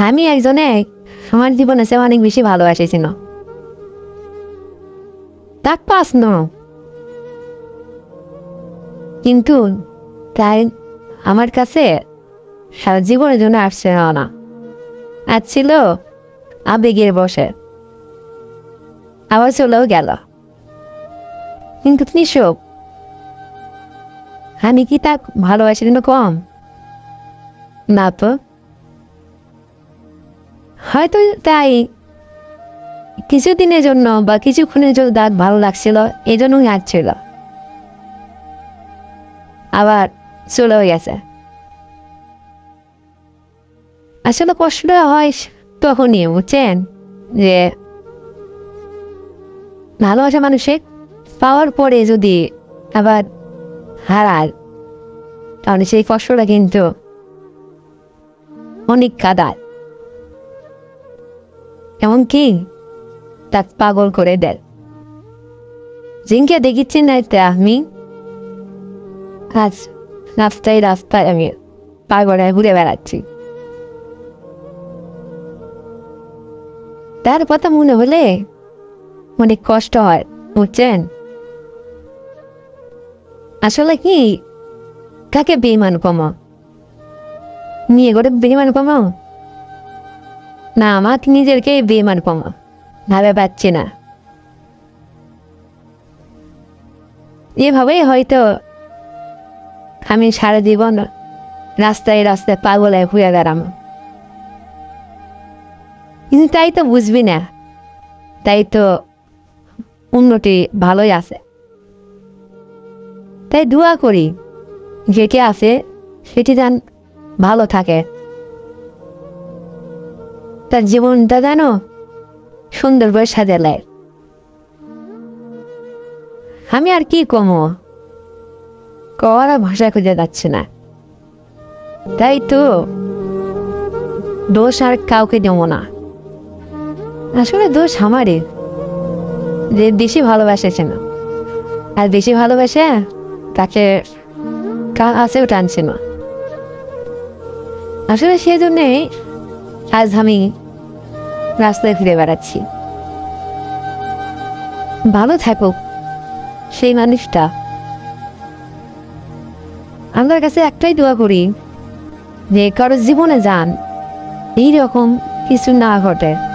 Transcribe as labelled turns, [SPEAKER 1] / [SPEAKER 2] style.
[SPEAKER 1] আমি একজনে আমার জীবনে সে অনেক বেশি ভালোবাসেছিল। তাক পাস ন। কিন্তু তাই আমার কাছে সারা জীবনের জন্য আসছে না। আর ছিল আবেগের বসে। আবার চলেও গেল। কিন্তু নিশোক, আমি কি তাক ভালোবাসি কম? না তো। হয়তো তাই কিছুদিনের জন্য বা কিছুক্ষণের জন্য দাঁত ভালো লাগছিল এই জন্যই আসছিল আবার চলেও গেছে। আসলে কষ্টটা হয় তখনই, বুঝছেন? যে ভালোবাসা মানুষে পাওয়ার পরে যদি আবার হারায়, তাহলে সেই কষ্টটা কিন্তু অনেক কাদার এমনকি তা পাগল করে দেয়। জিনকে দেখিচ্ছি না আমি। আজ রাস্তায় রাস্তায় আমি পাগলে ঘুরে বেড়াচ্ছি। তার কথা মনে হলে অনেক কষ্ট হয়, বুঝছেন? আসলে কি, কাকে বেইমান কমা? নিয়ে করে বেইমান কমাও না আমাকে নিজেরকে বেইমান কমা। ভাবে পাচ্ছি না। এভাবেই হয়তো আমি সারা জীবন রাস্তায় রাস্তায় পাগলায় ঘুরে বেড়াম কিন্তু তাই তো বুঝবি না, তাই তো উন্নতি ভালোই আছে। তাই দোয়া করি যেটি আছে, সেটি যেন ভালো থাকে। তার জীবনটা যেন সুন্দর করে সাজালে। আমি আর কি কমো? করা ভাষা খুঁজে যাচ্ছে না। তাই তো দোষ আর কাউকে দেবো না। আসলে দোষ আমারই। যে বেশি ভালোবাসেছে না। আর বেশি ভালোবাসে তাকে কাছেও টানছে না। আসলে সেই আজ আমি রাস্তায় ফিরে বেড়াচ্ছি। ভালো থাকুক সেই মানুষটা। আমার কাছে একটাই দোয়া করি, যে কারও জীবনে যান, এইরকম কিছু না ঘটে।